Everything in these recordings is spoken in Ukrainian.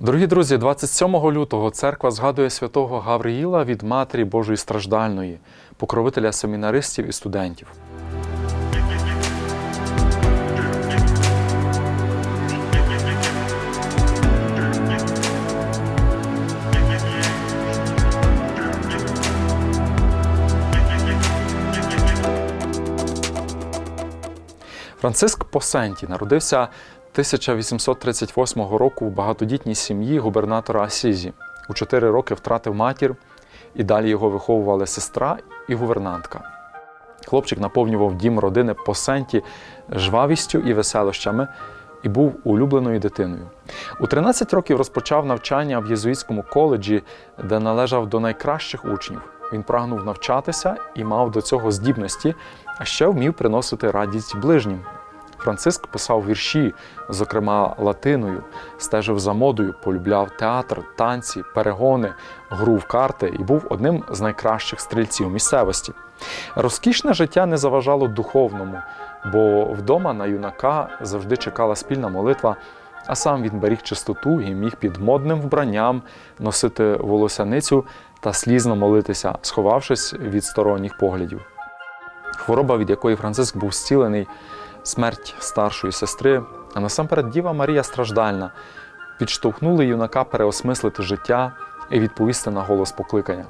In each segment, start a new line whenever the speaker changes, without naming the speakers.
Дорогі друзі, 27 лютого церква згадує святого Гавриїла від Матері Божої страждальної, покровителя семінаристів і студентів. Франциск Посенті народився 1838 року в багатодітній сім'ї губернатора Асізі. У 4 роки втратив матір, і далі його виховували сестра і гувернантка. Хлопчик наповнював дім родини Посенті жвавістю і веселощами і був улюбленою дитиною. У 13 років розпочав навчання в єзуїтському коледжі, де належав до найкращих учнів. Він прагнув навчатися і мав до цього здібності, а ще вмів приносити радість ближнім. Франциск писав вірші, зокрема латиною, стежив за модою, полюбляв театр, танці, перегони, гру в карти і був одним з найкращих стрільців місцевості. Розкішне життя не заважало духовному, бо вдома на юнака завжди чекала спільна молитва, а сам він беріг чистоту і міг під модним вбранням носити волосяницю та слізно молитися, сховавшись від сторонніх поглядів. Хвороба, від якої Франциск був зцілений, смерть старшої сестри, а насамперед Діва Марія страждальна, підштовхнули юнака переосмислити життя і відповісти на голос покликання.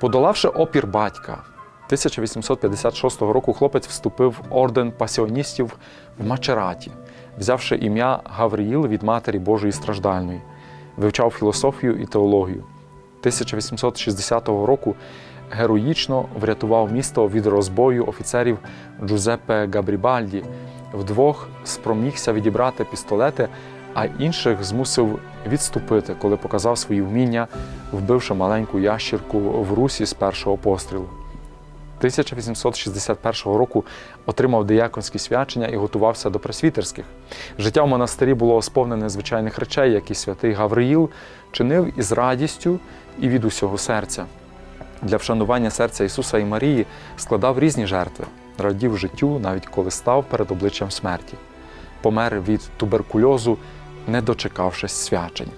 Подолавши опір батька, 1856 року хлопець вступив в орден пасіоністів в Мачераті, взявши ім'я Гавриїл від Матері Божої страждальної, вивчав філософію і теологію. 1860 року героїчно врятував місто від розбою офіцерів Джузеппе Габрібальді. Вдвох спромігся відібрати пістолети, а інших змусив відступити, коли показав свої вміння, вбивши маленьку ящірку в русі з першого пострілу. 1861 року отримав дияконські свячення і готувався до пресвітерських. Життя в монастирі було сповнене звичайних речей, які святий Гавриїл чинив із радістю і від усього серця. Для вшанування серця Ісуса і Марії складав різні жертви, радів життю, навіть коли став перед обличчям смерті. Помер від туберкульозу, не дочекавшись свячень.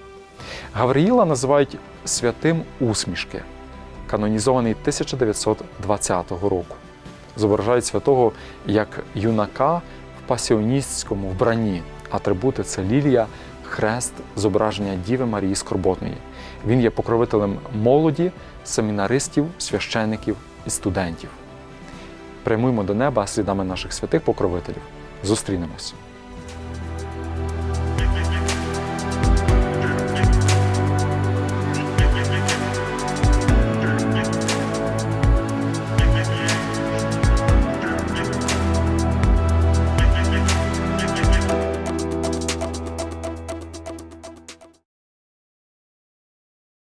Гавриїла називають святим усмішки, канонізований 1920 року. Зображають святого як юнака в пасіоністському вбранні. Атрибути це лілія, хрест, зображення Діви Марії Скорботної. Він є покровителем молоді, семінаристів, священиків і студентів. Прямуємо до неба слідами наших святих покровителів. Зустрінемось!